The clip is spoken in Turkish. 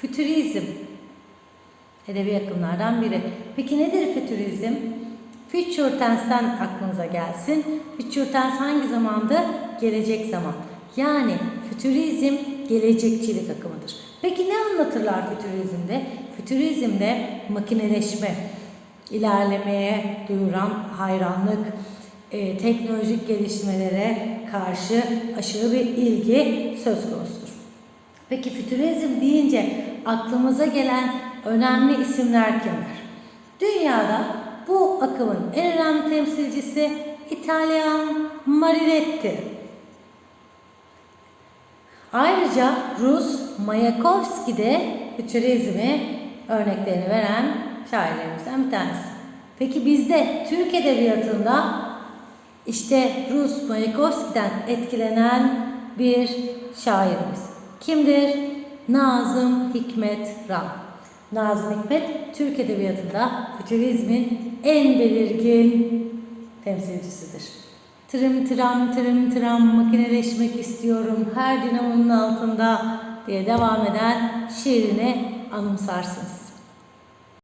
Fütürizm. Edebi akımlardan biri. Peki nedir fütürizm? Future tense'ten aklınıza gelsin. Future tense hangi zamandı? Gelecek zaman. Yani fütürizm gelecekçilik akımıdır. Peki ne anlatırlar fütürizmde? Fütürizmde makineleşme, ilerlemeye duyuran hayranlık, e, teknolojik gelişmelere karşı aşırı bir ilgi söz konusudur. Peki fütürizm deyince aklımıza gelen önemli isimler kimler? Dünyada bu akımın en önemli temsilcisi İtalyan Marinetti. Ayrıca Rus Mayakovski de fütürizmi örneklerini veren şairlerimizden bir tanesi. Peki bizde Türk Edebiyatı'nda işte Rus Mayakovski'den etkilenen bir şairimiz. Kimdir? Nazım Hikmet Ram. Nazım Hikmet Türk Edebiyatı'nda fütürizmin en belirgin temsilcisidir. Tırım tıram tırım tıram makineleşmek istiyorum her dinamonun altında diye devam eden şiirini anımsarsınız.